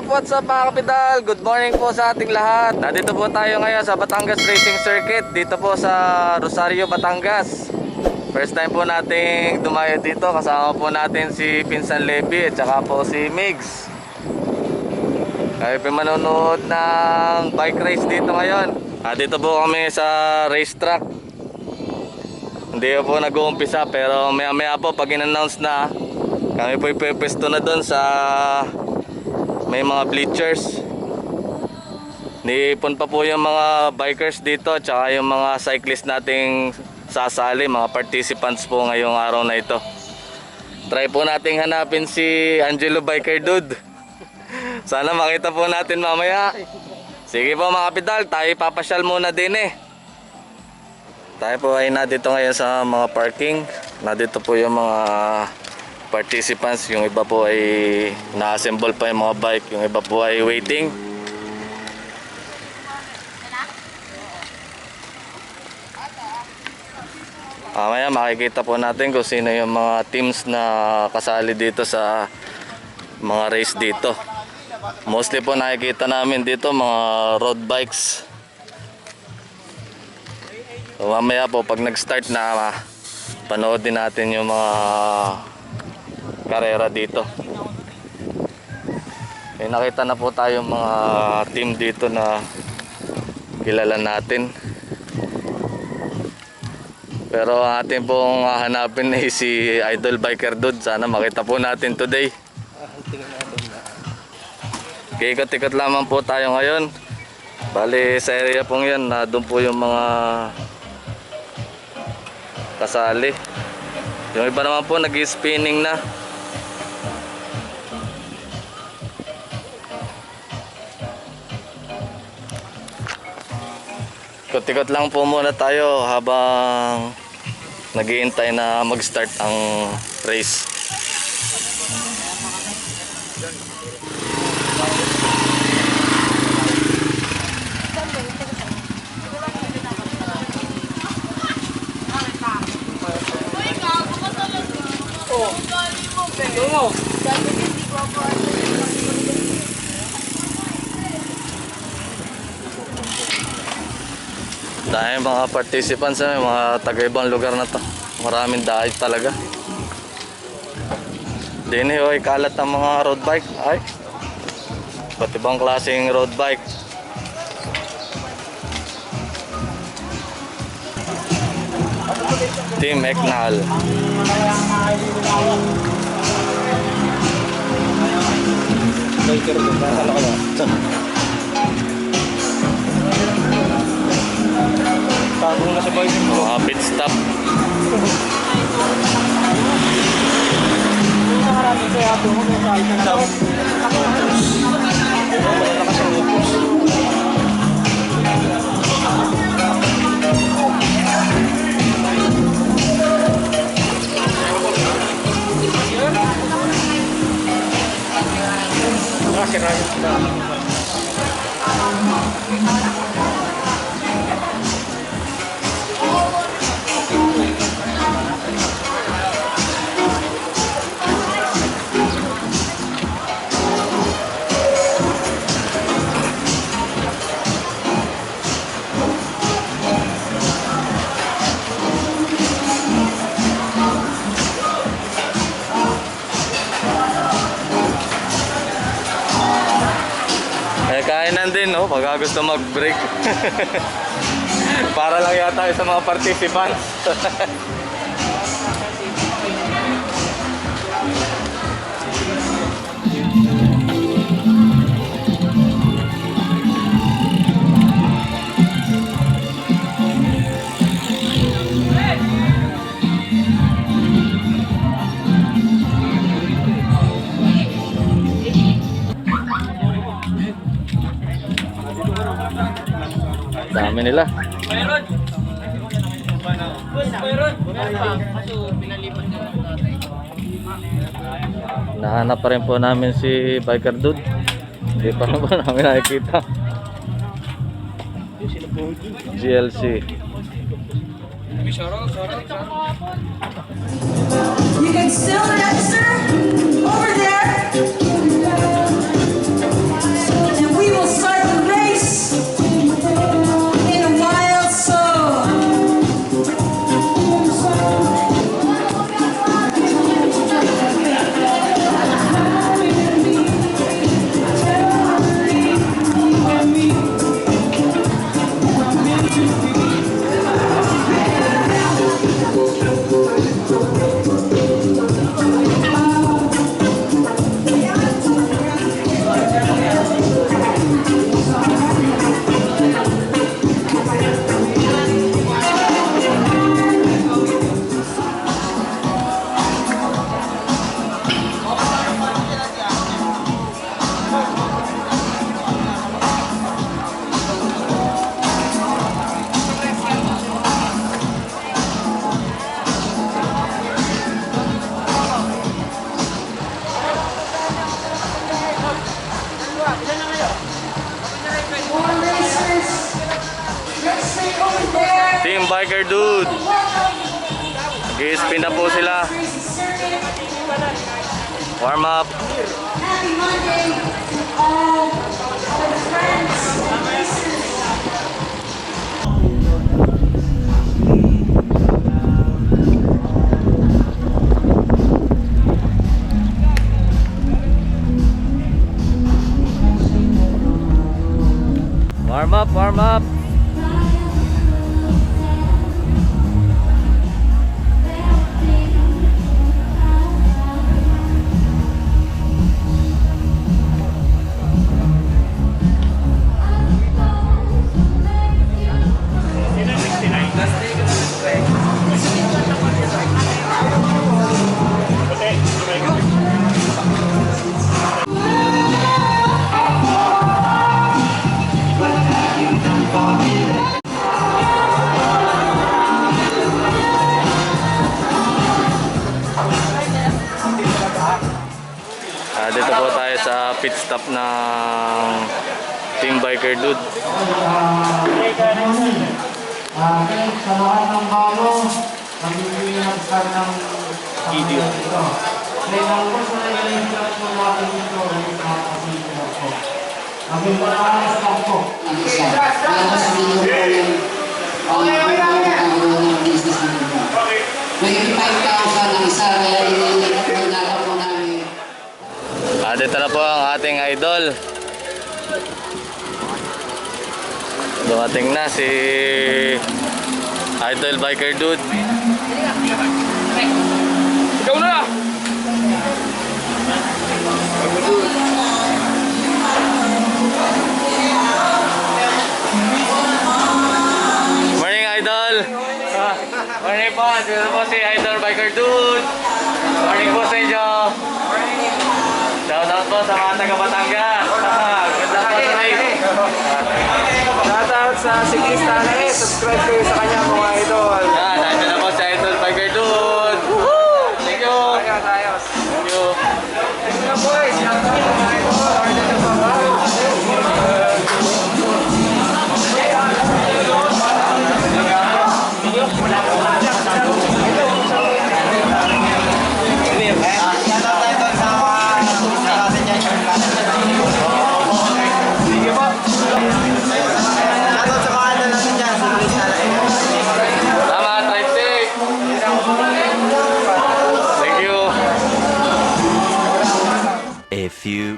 up, what's up mga kapital? Good morning po sa ating lahat. Nandito po tayo ngayon sa Batangas Racing Circuit dito po sa Rosario, Batangas. First time po nating dumayo dito. Kasama po natin si Pinsan Levy at saka po si Migs. Kayo po manonood ng bike race dito ngayon. Ah, dito po kami sa racetrack. Hindi po nag-uumpisa pero maya maya po pag in-announce na kami po ipipesto na doon sa may mga bleachers. Niipon pa po yung mga bikers dito tsaka yung mga cyclist nating sasali, mga participants po ngayong araw na ito. Try po nating hanapin si Angelo Biker Dude. Sana makita po natin mamaya. Sige po mga kapital, tayo papasyal muna din eh. Tayo po ay nadito ngayon sa mga parking. Nadito po yung mga participants. Yung iba po ay na-assemble pa yung mga bike. Yung iba po ay waiting. Mamaya makikita po natin kung sino yung mga teams na kasali dito sa mga race dito. Mostly po nakikita namin dito mga road bikes. So, mamaya po pag nag-start na panood din natin yung mga karera dito. May nakita na po tayong mga team dito na kilala natin. Pero ang ating pong hahanapin ay si Idol Biker Dude. Sana makita po natin today. Ikot-ikot lamang po tayo ngayon. Bali sa area pong yan, na doon po yung mga kasali. Yung iba naman po nag-spinning na. Ikot-ikot lang po muna tayo habang naghihintay na mag-start ang race. Dahil mga participants, eh, mga taga-ibang lugar na to. Maraming dahil talaga. Dini hoy, kalat ng mga road bike. Ay. Ba't ibang klaseng road bike? Team Eknal. Bagong na sa boy. Mga pit stop. Mo kung saan no? Pagka gusto mag-break. Para lang yata sa mga participants. dami nila. Nahanap pa rin po namin si Biker Dude. Hindi pa po namin nakikita. GLC. You can still register over there. Warm up. Happy Monday, Warm up, warm up. Nagbibigay ng video. Ito. Kaya lang po sa nag-iilat po natin po. Ang malakas lang po. ang isa. Inyo po yung ang ng business ninyo. 25,000 ang isa, kaya inilalak po namin. Ah, dito na po ang ating idol. Dumating na si Idol Biker Dude. Ikaw na! Morning, Idol! Ah, morning po. Dito po si Idol Biker Dude. Morning po sa inyo. Shout out po sa mga taga Batangas. Sa Siklista na eh. Subscribe kayo sa kanya mga idol. Yan,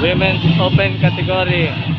Women's Open category.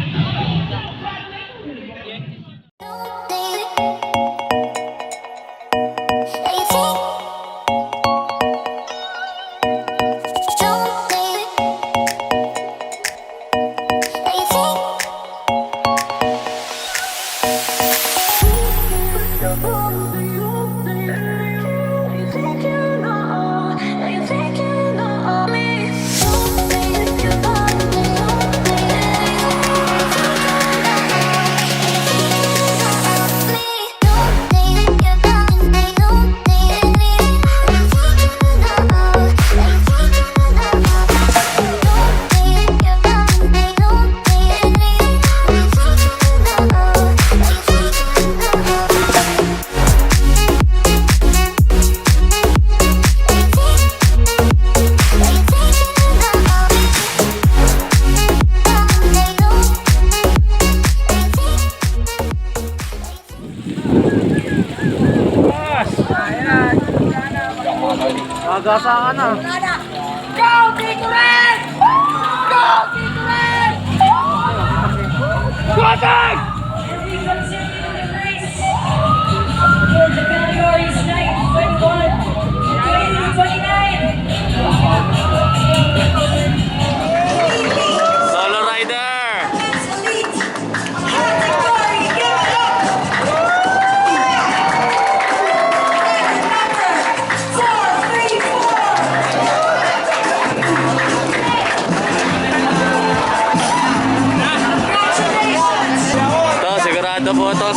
Gasa ka na. Go, Tito Red! Go, Tito Red! Go, Tito Red! boa,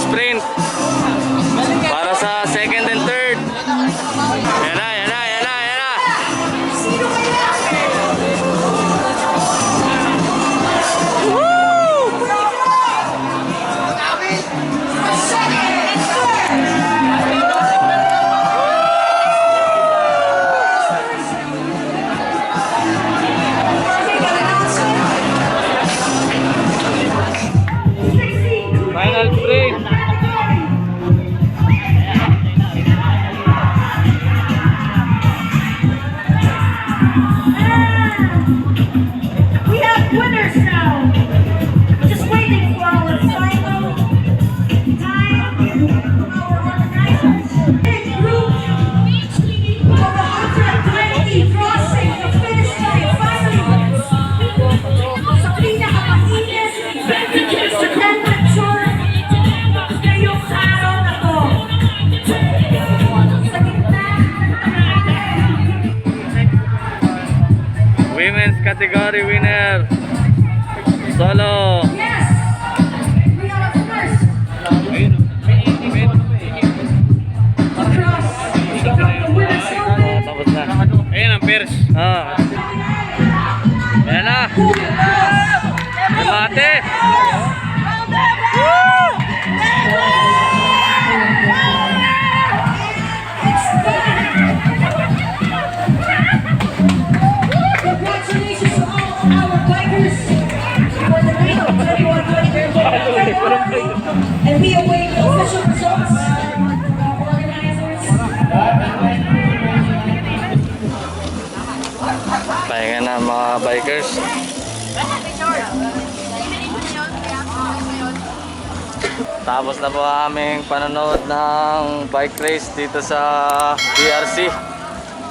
kategori winner. Solo bikers. Tapos na po aming panonood ng bike race dito sa BRC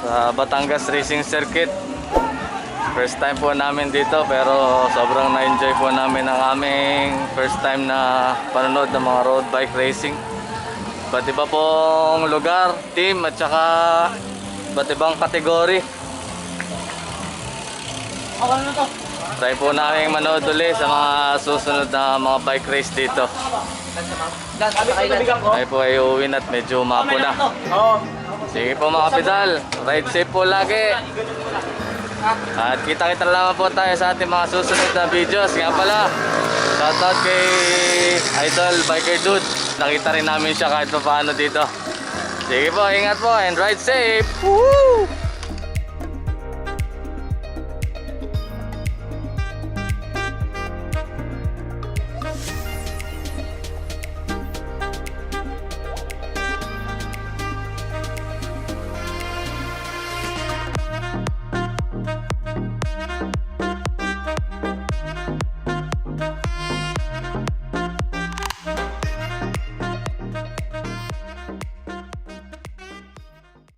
sa Batangas Racing Circuit. First time po namin dito pero sobrang na-enjoy po namin ang aming first time na panonood ng mga road bike racing. Iba't iba pong lugar, team at saka iba't ibang kategory. Try po namin manood ulit sa mga susunod na mga bike race dito. Ay po ay uwin at medyo mapo na. Sige po mga pedal, ride safe po lagi. At kita-kita na naman po tayo sa ating mga susunod na videos. Nga pala, shoutout kay Idol Biker Dude. Nakita rin namin siya kahit pa paano dito. Sige po, ingat po and ride safe. Woo!